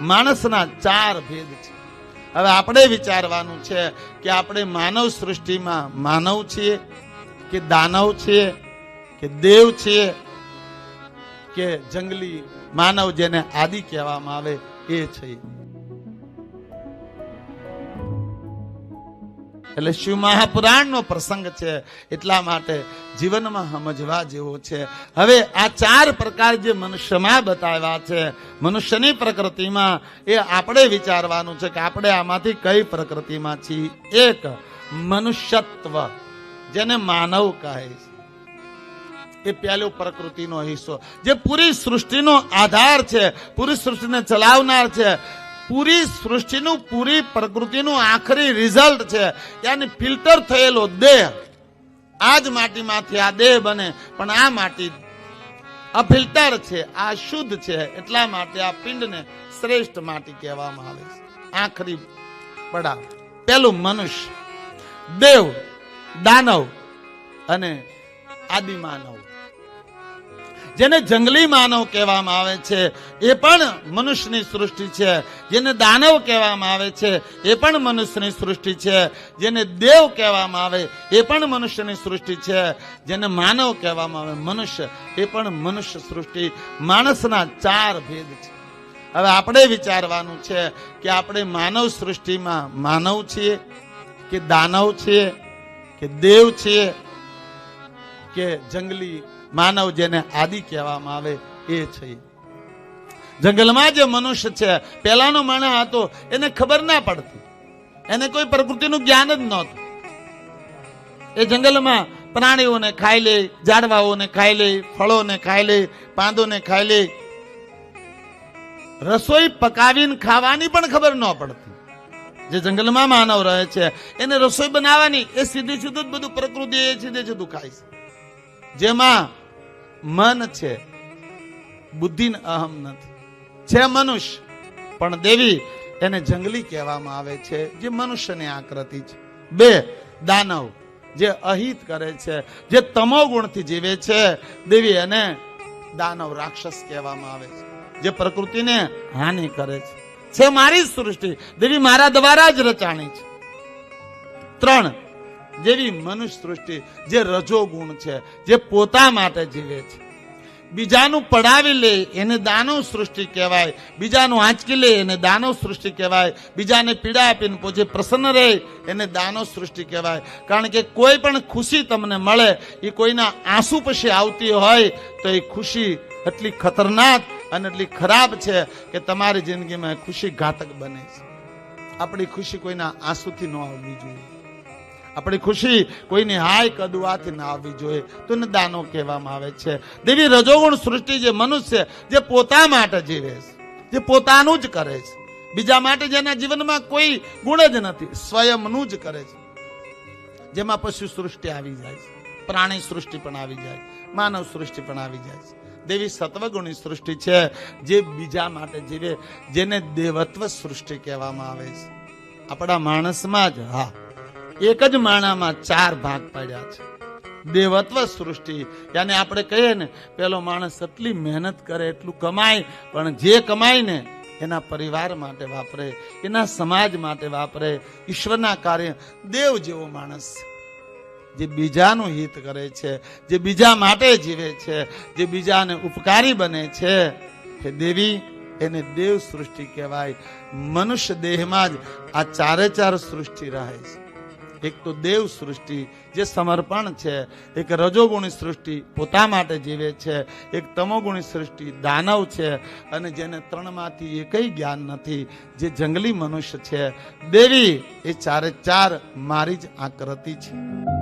માણસના ચાર ભેદ છે. હવે આપણે વિચારવાનું છે કે આપણે માનવ સૃષ્ટિમાં માનવ છીએ કે દાનવ છીએ કે દેવ છીએ કે જંગલી માનવ જેને આદિ કહેવામાં આવે એ છે. એટલે શિવ મહાપુરાણનો પ્રસંગ છે, એટલા માટે જીવનમાં સમજવા જેવો છે. હવે આ ચાર પ્રકાર જે મનુષ્યમાં બતાવ્યા છે, મનુષ્યની પ્રકૃતિમાં એ આપણે વિચારવાનું છે કે આપણે આમાંથી કઈ પ્રકૃતિમાં છીએ? એક, મનુષ્યત્વ, જેને માનવ કહે છે. એ પહેલો પ્રકૃતિનો હિસ્સો. જે પૂરી સૃષ્ટિનો આધાર છે, પૂરી સૃષ્ટિને ચલાવનાર છે પૂરી સૃષ્ટિનું, પૂરી પ્રકૃતિનું આખરી રિઝલ્ટ છે. યાની ફિલ્ટર થયેલો દેહ. આ જ માટીમાંથી આ દેહ બને, પણ આ માટી અફિલ્ટર છે, આ શુદ્ધ છે, એટલા માટે આ પિંડને શ્રેષ્ઠ માટી કહેવામાં આવે છે. આખરી પડાવ. પેલું મનુષ્ય, દેવ, દાનવ અને આદિમાનવ. જેને જંગલી માનવ કહેવામાં આવે છે, એ પણ મનુષ્યની સૃષ્ટિ છે. જેને દાનવ કહેવામાં આવે છે, એ પણ મનુષ્યની સૃષ્ટિ છે. જેને દેવ કહેવામાં આવે, એ પણ મનુષ્યની સૃષ્ટિ છે. જેને માનવ કહેવામાં આવે, મનુષ્ય, એ પણ મનુષ્ય સૃષ્ટિ. માણસના ચાર ભેદ છે. હવે આપણે વિચારવાનું છે કે આપણે માનવ સૃષ્ટિમાં માનવ છીએ, કે દાનવ છીએ, કે દેવ છીએ, કે જંગલી માનવ જેને આદિ કહેવામાં આવે એ છે. જંગલમાં જે મનુષ્ય છે, પહેલાનો માણસ હતો, એને ખબર ના પડતી. એને કોઈ પ્રકૃતિનું જ્ઞાન જ નહોતું. એ જંગલમાં પ્રાણીઓને ખાઈ લે, ઝાડવાઓને ખાઈ લે, ફળોને ખાઈ લે, પાંદોને ખાઈ લે. રસોઈ પકાવીને ખાવાની પણ ખબર ન પડતી. જે જંગલમાં માનવ રહે છે, એને રસોઈ બનાવવાની એ સીધી સીધું જ બધું પ્રકૃતિ એ સીધે સીધું ખાય છે. જેમાં મન છે બુદ્ધિ અહમ નથી. છે મનુષ્ય, પણ દેવી એને જંગલી કહેવામાં આવે છે, જે મનુષ્યની આકૃતિ છે. બે, દાનવ, જે અહિત કરે છે, જે તમો ગુણથી જીવે છે, દેવી એને દાનવ રાક્ષસ કહેવામાં આવે છે, જે પ્રકૃતિને હાનિ કરે છે. છે મારી સૃષ્ટિ, દેવી મારા દ્વારા જ રચાણી છે. ત્રણ જેવી મનુષ્ય સૃષ્ટિ, જે રજો ગુણ છે, જે પોતા માટે જીવે છે. બીજાનું પડાવી લે, એને દાનવ સૃષ્ટિ કહેવાય. બીજાનું આંચકી લે, એને દાનવ સૃષ્ટિ કહેવાય. બીજાને પીડા આપીને પોતે પ્રસન્ન રહે, એને દાનવ સૃષ્ટિ કહેવાય. કારણ કે કોઈ પણ ખુશી તમને મળે, એ કોઈના આંસુ પછી આવતી હોય, તો એ ખુશી એટલી ખતરનાક અને એટલી ખરાબ છે કે તમારી જિંદગીમાં ખુશી ઘાતક બને છે. આપણી ખુશી કોઈના આંસુથી ન આવવી જોઈએ. આપણી ખુશી કોઈની હાય કદુઆથી ના આવવી જોઈએ. તો એને દાનો કહેવામાં આવે છે. દેવી રજોગુણ સૃષ્ટિ જે મનુષ્ય જે પોતા માટે જીવે છે, જે પોતાનું જ કરે છે. બીજા માટે જેના જીવનમાં કોઈ ગુણ જ નથી, સ્વયંનું જ કરે છે. જેમાં પશુ સૃષ્ટિ આવી જાય છે, પ્રાણી સૃષ્ટિ પણ આવી જાય માનવ સૃષ્ટિ પણ આવી જાય છે. દેવી સત્વગુણી સૃષ્ટિ છે, જે બીજા માટે જીવે, જેને દેવત્વ સૃષ્ટિ કહેવામાં આવે છે. આપણા માણસમાં જ, હા એક જ માણામાં ચાર ભાગ પડ્યા છે. દેવત્વ સૃષ્ટિ. યાને આપણે કહીએ ને, પેલો માણસ એટલી મહેનત કરે, એટલું કમાય, પણ જે કમાય ને, એના પરિવાર માટે વાપરે, એના સમાજ માટે વાપરે, ઈશ્વરના કાર્ય. દેવ જેવો માણસ. જે બીજાનું હિત કરે છે, જે બીજા માટે જીવે છે, જે બીજાને ઉપકારી બને છે કે દેવી એને દેવ સૃષ્ટિ કહેવાય. મનુષ્ય દેહમાં જ આ ચારે ચાર સૃષ્ટિ રહે છે. એક તો દેવ સૃષ્ટિ જે સમર્પણ છે, એક રજોગુણી સૃષ્ટિ પોતા માટે જીવે છે, એક તમોગુણી સૃષ્ટિ દાનવ છે, અને જેને ત્રણમાંથી એકય જ્ઞાન નથી, જે જંગલી મનુષ્ય છે. દેવી એ ચારે ચાર મારી જ આકૃતિ છે.